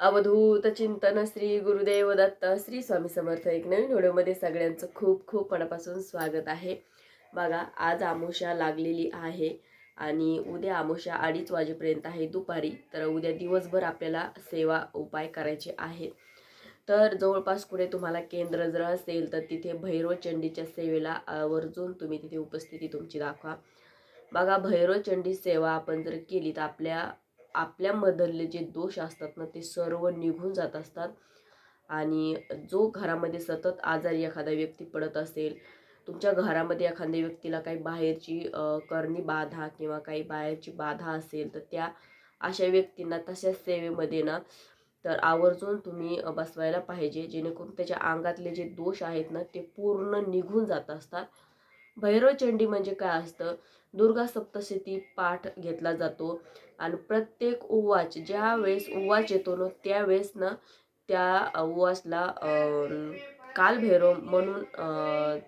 अवधूत चिंतन श्री गुरुदेव दत्त श्री स्वामी समर्थ एक नवीन व्हिडिओमध्ये सगळ्यांचं खूप खूप मनापासून स्वागत आहे. बघा आज आमोशा लागलेली आहे आणि उद्या आमोशा अडीच वाजेपर्यंत आहे दुपारी तर उद्या दिवसभर आपल्याला सेवा उपाय करायचे आहेत. तर जवळपास कुठे तुम्हाला केंद्र जर असेल तर तिथे भैरव चंडीच्या सेवेला आवर्जून तुम्ही तिथे उपस्थिती तुमची दाखवा. बघा भैरव चंडी सेवा आपण जर केली तर आपल्या आपल्यामधले जे दोष असतात ना ते सर्व निघून जात असतात. आणि जो घरामध्ये सतत आजारी एखादा व्यक्ती पडत असेल तुमच्या घरामध्ये एखाद्या व्यक्तीला काही बाहेरची करणी बाधा किंवा काही बाहेरची बाधा असेल तर त्या अशा व्यक्तींना तशा सेवेमध्ये ना तर आवर्जून तुम्ही बसवायला पाहिजे. जेणेकरून त्याच्या अंगातले जे दोष आहेत ना ते पूर्ण निघून जात असतात. भैरवचंडी म्हणजे काय असतं? दुर्गा सप्तशती पाठ घेतला जातो. आणि प्रत्येक उवाच ज्या वेळेस उवाच येतो ना त्यावेळेस ना त्या उवासला कालभैरव म्हणून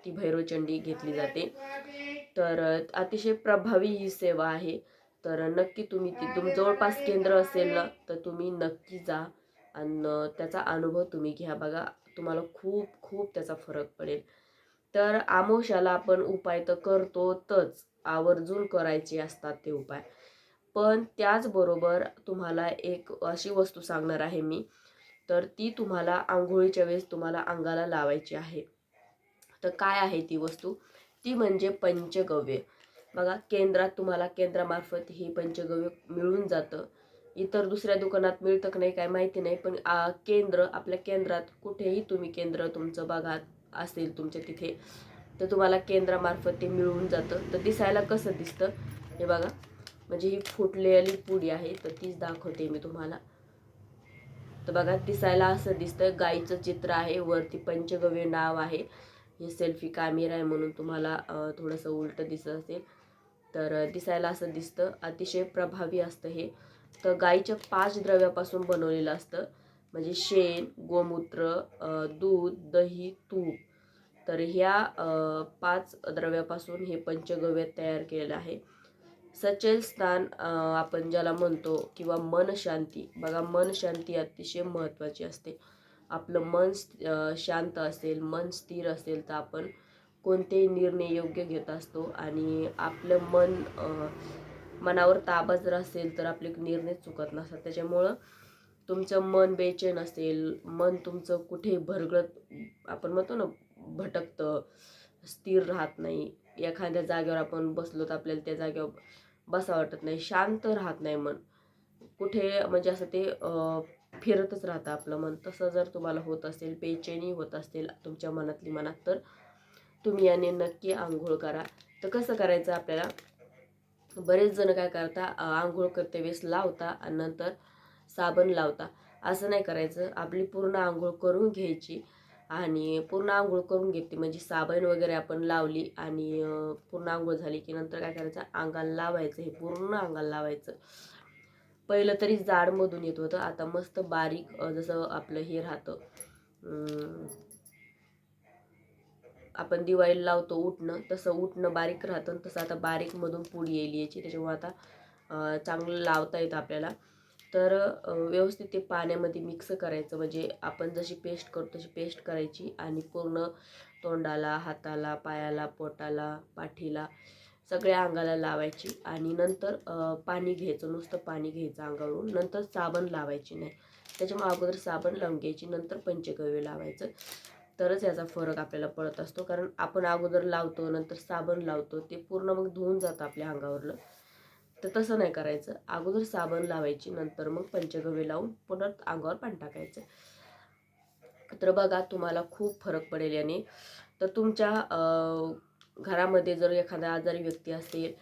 ती भैरवचंडी घेतली जाते. तर अतिशय प्रभावी ही सेवा आहे. तर नक्की तुम्ही ती तुम जवळपास केंद्र असेल ना तर तुम्ही नक्की जा. आणि त्याचा अनुभव तुम्ही घ्या बघा. तुम्हाला खूप खूप त्याचा फरक पडेल. तर आमोशाला आपण उपाय तर करतोच आवर्जून करायचे असतात ते उपाय. पण त्याचबरोबर तुम्हाला एक अशी वस्तू सांगणार आहे मी. तर ती तुम्हाला आंघोळीच्या वेळेस तुम्हाला अंगाला लावायची आहे. तर काय आहे ती वस्तू? ती म्हणजे पंचगव्य. बघा केंद्रात तुम्हाला केंद्रामार्फत ही पंचगव्य मिळून जातं. इतर दुसऱ्या दुकानात मिळतं का नाही काय माहिती नाही पण केंद्र आपल्या केंद्रात कुठेही तुम्ही केंद्र तुमचं बघा असेल तुमच्या तिथे तर तुम्हाला केंद्रामार्फत ते मिळून जातं. तर दिसायला कसं दिसतं? हे बघा. म्हणजे ही फुटलेली पुडी आहे तर तीच दाखवते मी तुम्हाला. तर बघा दिसायला असं दिसतं गाईचं चित्र आहे वरती पंचगव्य नाव आहे. हे सेल्फी कॅमेरा आहे म्हणून तुम्हाला थोडंसं उलटं दिसत असेल. तर दिसायला असं दिसतं. अतिशय प्रभावी असतं हे. तर गाईच्या पाच द्रव्यापासून बनवलेलं असतं. म्हणजे शेण गोमूत्र दूध दही तूप. तर ह्या पाच द्रव्यापासून हे पंचगव्य तयार केलेलं आहे. सचल स्थान आपण ज्याला म्हणतो किंवा मन शांती. बघा मन शांती अतिशय महत्त्वाची असते. आपलं मन शांत असेल मन स्थिर असेल तर आपण कोणतेही निर्णय योग्य घेत असतो. आणि आपलं मन मनावर ताबा जर असेल तर आपले निर्णय चुकत नसतात. त्याच्यामुळं तुमचं मन बेचैन असेल मन तुमचं कुठे भरगळत आपण म्हणतो ना भटकतं स्थिर राहत नाही. एखाद्या जागेवर आपण बसलो तर आपल्याला त्या जागेवर बसा वाटत नाही. शांत राहत नाही मन. कुठे म्हणजे असं ते फिरतच राहतं आपलं मन. तसं जर तुम्हाला होत असेल बेचैनी होत असेल तुमच्या मनातली मनात तर तुम्ही याने नक्की आंघोळ करा. तर कसं करायचं आपल्याला? बरेच जण काय करता आंघोळ करते वेळेस लावता आणि नंतर साबण लावता. असं नाही करायचं. आपली पूर्ण आंघोळ करून घ्यायची. आणि पूर्ण आंघोळ करून घेते म्हणजे साबण वगैरे आपण लावली आणि पूर्ण आंघोळ झाली की नंतर काय करायचं? अंगाला लावायचं हे पूर्ण अंगाला लावायचं. पहिलं तरी जाडमधून येत होतं. आता मस्त बारीक जसं आपलं हे राहतं आपण दिवाळीला लावतो उठणं तसं उठणं बारीक राहतं तसं आता बारीकमधून पुडी येईल याची. त्याच्यामुळे आता चांगलं लावता येतं आपल्याला. तर व्यवस्थित ते पाण्यामध्ये मिक्स करायचं. म्हणजे आपण जशी पेस्ट करतो तशी पेस्ट करायची आणि पूर्ण तोंडाला हाताला पायाला पोटाला पाठीला सगळ्या अंगाला लावायची आणि नंतर पाणी घ्यायचं. नुसतं पाणी घ्यायचं अंगावरून. नंतर साबण लावायची नाही. त्याच्यामुळे अगोदर साबण लावून घ्यायची नंतर पंचगव्य लावायचं. तरच याचा फरक आपल्याला पडत असतो. कारण आपण अगोदर लावतो नंतर साबण लावतो. ते पूर्ण मग धुवून जातं आपल्या अंगावरलं. तर तसं नाही करायचं. अगोदर साबण लावायची नंतर मग पंचगव्य लावून परत अंगावर पाणी टाकायचं. तर बघा तुम्हाला खूप फरक पडेल याने. तर तुमच्या घरामध्ये जर एखादा आजारी व्यक्ती असेल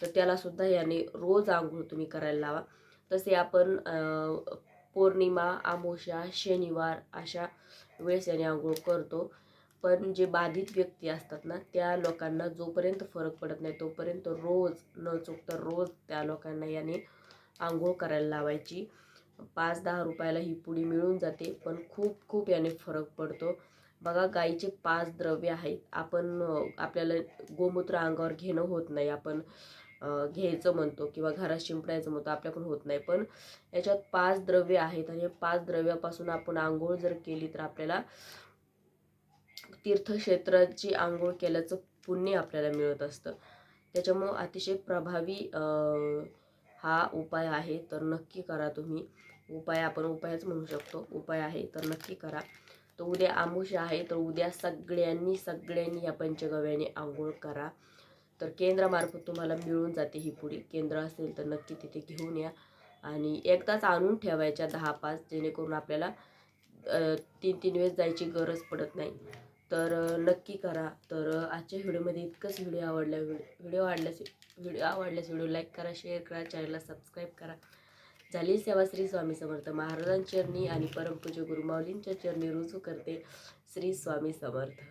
तर त्यालासुद्धा याने रोज आंघोळ तुम्ही करायला लावा. तसे आपण पौर्णिमा आमोशा शनिवार अशा वेळेस याने आंघोळ करतो. पण जे बाधित व्यक्ती असतात ना त्या लोकांना जोपर्यंत फरक पडत नाही तोपर्यंत रोज न चुकता रोज त्या लोकांना याने आंघोळ करायला लावायची. पाच दहा रुपयाला ही पुडी मिळून जाते पण खूप खूप याने फरक पडतो. बघा गाईचे पाच द्रव्य आहेत. आपण आपल्याला गोमूत्र अंगावर घेणं होत नाही. आपण घ्यायचं म्हणतो किंवा घरात शिंपडायचं म्हणतो आपल्याकडून होत नाही. पण याच्यात पाच द्रव्य आहेत आणि पाच द्रव्यापासून आपण आंघोळ जर केली तर आपल्याला तीर्थक्षेत्राची आंघोळ केल्याचं पुण्य आपल्याला मिळत असतं. त्याच्यामुळं अतिशय प्रभावी हा उपाय आहे. तर नक्की करा तुम्ही. उपाय आपण उपायच म्हणू शकतो. उपाय आहे तर नक्की करा. तर उद्या आमुष आहे तर उद्या सगळ्यांनी सगळ्यांनी या पंचगव्याने आंघोळ करा. तर केंद्रामार्फत तुम्हाला मिळून जाते ही पुडी. केंद्र असेल तर नक्की तिथे घेऊन या. आणि एकदाच आणून ठेवायच्या दहा पाच जेणेकरून आपल्याला तीन तीन वेळेस जायची गरज पडत नाही. तर नक्की करा. तर आजच्या व्हिडिओमध्ये इतकंच व्हिडिओ आवडला व्हिडिओ आवडल्यास व्हिडिओ आवडल्यास व्हिडिओ लाईक करा शेअर करा चॅनलला सबस्क्राईब करा. झाली सेवा श्री स्वामी समर्थ महाराजांच्या चरणी आणि परमपूज्य गुरुमाऊलींच्या चरणी रुजू करते श्री स्वामी समर्थ.